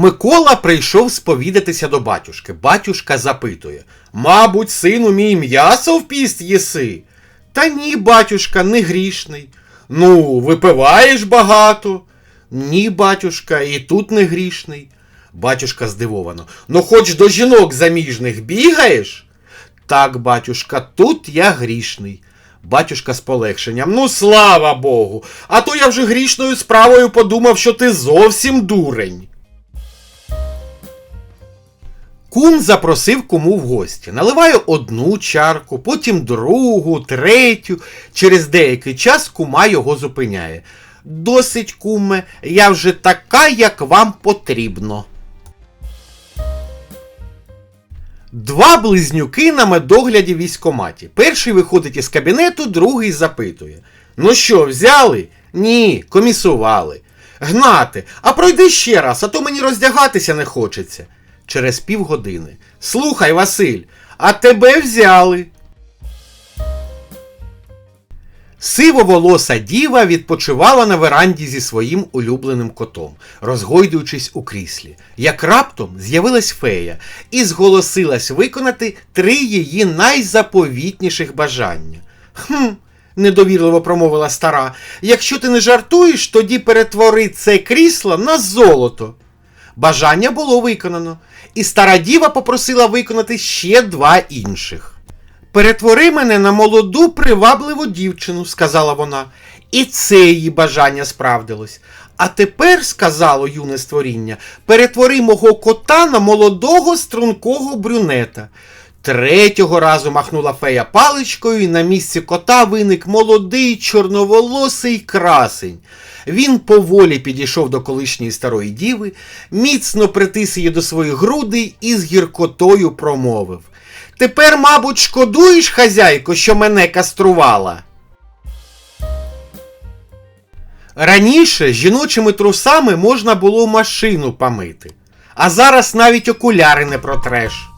Микола прийшов сповідатися до батюшки. Батюшка запитує Мабуть, сину мій м'ясо в піст єси? Та ні, батюшка, не грішний. Ну, випиваєш багато. Ні, батюшка, і тут не грішний. Батюшка здивовано. Ну, хоч до жінок заміжних бігаєш? Так, батюшка, тут я грішний. Батюшка з полегшенням. Ну, слава Богу. А то я вже грішною справою подумав, що ти зовсім дурень. Кум запросив куму в гості. Наливає одну чарку, потім другу, третю. Через деякий час кума його зупиняє. Досить, куме, я вже така, як вам потрібно. Два близнюки на медогляді в військкоматі. Перший виходить із кабінету, другий запитує. Ну що, взяли? Ні, комісували. Гнати, а пройди ще раз, а то мені роздягатися не хочеться. Через півгодини. Слухай, Василь, а тебе взяли. Сивоволоса діва відпочивала на веранді зі своїм улюбленим котом, розгойдуючись у кріслі. Як раптом з'явилась фея і зголосилась виконати три її найзаповітніших бажання. Хм, недовірливо промовила стара. Якщо ти не жартуєш, тоді перетвори це крісло на золото. Бажання було виконано, і стара діва попросила виконати ще два інших. Перетвори мене на молоду привабливу дівчину, сказала вона, і це її бажання справдилось. А тепер, сказало юне створіння, перетвори мого кота на молодого стрункого брюнета. Третього разу махнула фея паличкою, і на місці кота виник молодий чорноволосий красень. Він поволі підійшов до колишньої старої діви, міцно притис її до своїх грудей і з гіркотою промовив. Тепер, мабуть, шкодуєш, хазяйко, що мене каструвала. Раніше жіночими трусами можна було машину помити, а зараз навіть окуляри не протреш.